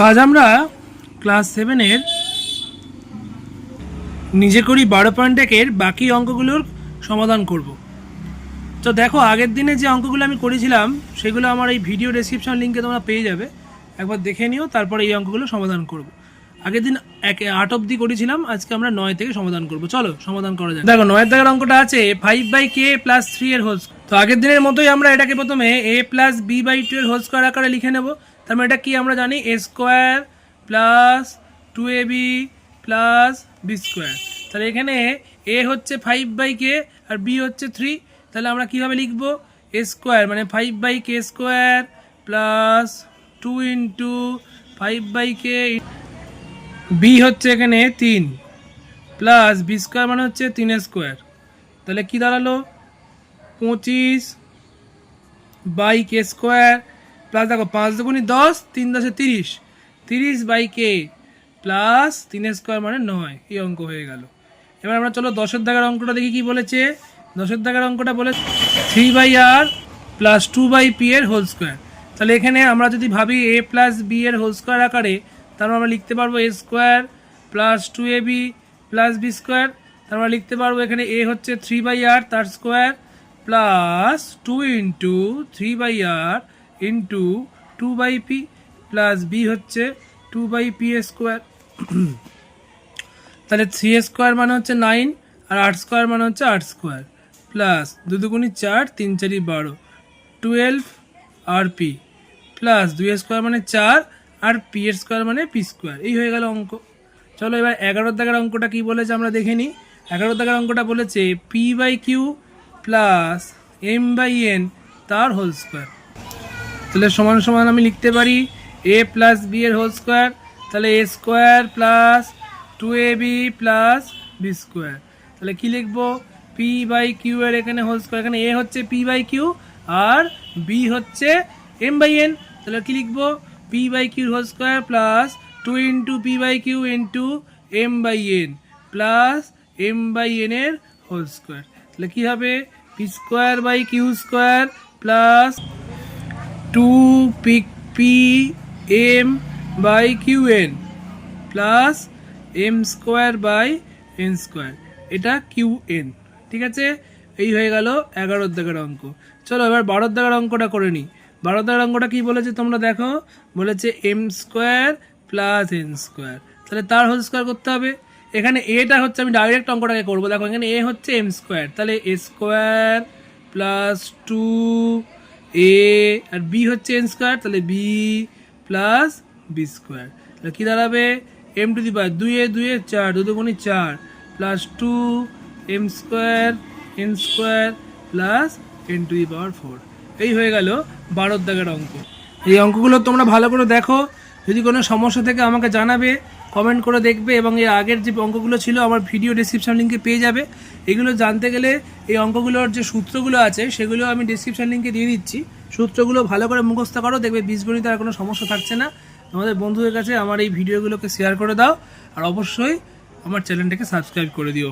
আজ আমরা ক্লাস সেভেনের নিজে করি বারো পয়েন্ট একের বাকি অঙ্কগুলোর সমাধান করব। তো দেখো, আগের দিনে যে অঙ্কগুলো আমি করেছিলাম, সেগুলো আমার এই ভিডিও ডেসক্রিপশন লিঙ্কে তোমরা পেয়ে যাবে। একবার দেখে নিও, তারপরে এই অঙ্কগুলো সমাধান করব। আগের দিন এক, আট অব্দি করেছিলাম, আজকে আমরা নয় থেকে সমাধান করব। চলো, সমাধান করা যাক। দেখো, নয়ের দাগের অঙ্কটা আছে five by K plus three এর হোল তো আগের দিনের মতোই আমরা এটাকে প্রথমে A plus B by two এর হোল স্কোয়ার আকারে লিখে নেব। তার মানে এটা কি আমরা জানি? A square plus two A B plus B square তাহলে এখানে এ হচ্ছে ফাইভ বাই কে আর বি হচ্ছে থ্রি তাহলে আমরা কীভাবে লিখব? এ স্কোয়ার মানে five by K square plus two into five by K B হচ্ছে এখানে তিন, প্লাস বি স্কোয়ার মানে হচ্ছে তিন স্কোয়ার। তাহলে কি দাঁড়াল? পঁচিশ বাই কে স্কোয়ার, প্লাস দেখো পাঁচ দুগুনি দশ, তিন দশে তিরিশ। তিরিশ বাই কে, প্লাস তিন স্কোয়ার মানে নয়, এই অঙ্ক হয়ে গেল। এবার আমরা চলো দশের দাগের অঙ্কটা দেখি কি বলেছে। দশের দাগের অঙ্কটা বলে three by R plus two by P এর হোল স্কোয়ার। তাহলে এখানে আমরা যদি ভাবি এ প্লাস বি এর হোল স্কোয়ার আকারে তারপর আমরা লিখতে পারব A square plus two A B plus B square তারপর লিখতে পারব এখানে এ হচ্ছে থ্রি বাই আর তার square plus two into three by R into two by P plus B হচ্ছে টু বাই পি স্কোয়ার তাহলে থ্রি স্কোয়ার মানে হচ্ছে নাইন আর আট স্কোয়ার মানে হচ্ছে আট স্কোয়ার প্লাস দু দুগুণি চার, তিন চারি বারো। টুয়েলভ আর পি প্লাস দুই স্কোয়ার মানে চার আর পি এর স্কোয়ার মানে পি স্কোয়ার এই হয়ে গেল অঙ্ক। চলো এবার এগারোর দাগের অঙ্কটা কি বলেছে আমরা দেখে নিই। এগারো দাগের অঙ্কটা বলেছে P by Q plus M by N তার হোল স্কোয়ার তাহলে সমান সমান আমি লিখতে পারি এ প্লাস বি এর হোল স্কোয়ার তাহলে A square plus two A B plus B square তাহলে কি লিখব? পি বাই কিউ এর এখানে হোল স্কোয়ার এখানে এ হচ্ছে পি বাই কিউ আর বি হচ্ছে এম বাই এন তাহলে কি লিখব? P by Q whole square plus two into P by Q into M by N plus M by N এর হোল স্কোয়ার তাহলে কী হবে? P square by Q square plus two P P M by Q N plus M square by N square এটা Q N ঠিক আছে? এই হয়ে গেল এগারোর দাগের অঙ্ক। চলো এবার বারোর দাগের অঙ্কটা করে নিই। বারোর দাগের অঙ্কটা কি বলেছে তোমরা দেখো? বলেছে M square plus N square তাহলে তার হোল স্কোয়ার করতে হবে। এখানে এটা হচ্ছে আমি ডাইরেক্ট অঙ্কটাকে করব। দেখো, এখানে এ হচ্ছে এম স্কোয়ার তাহলে A square plus two A R B হচ্ছে এন স্কোয়ার তাহলে বি প্লাস বি স্কোয়ার তাহলে কী দাঁড়াবে? এম টু দি পাওয়ার দুই এ চার দু দুগুণি চার plus two M square N square plus N to the power four এই হয়ে গেল বারোর দাগের অঙ্ক। এই অঙ্কগুলো তোমরা ভালো করে দেখো। যদি কোনো সমস্যা থেকে আমাকে জানাবে কমেন্ট করে দেখবে এবং এর আগের যে অঙ্কগুলো ছিল আমার ভিডিও ডিসক্রিপশন লিঙ্কে পেয়ে যাবে। এগুলো জানতে গেলে এই অঙ্কগুলোর যে সূত্রগুলো আছে, সেগুলো আমি ডিসক্রিপশন লিঙ্কে দিয়ে দিচ্ছি। সূত্রগুলো ভালো করে মুখস্থ করো, দেখবে বীজগণিত আর কোনো সমস্যা থাকছে না। তোমাদের বন্ধুদের কাছে আমার এই ভিডিওগুলোকে শেয়ার করে দাও। আর অবশ্যই আমার চ্যানেলটাকে সাবস্ক্রাইব করে দিও।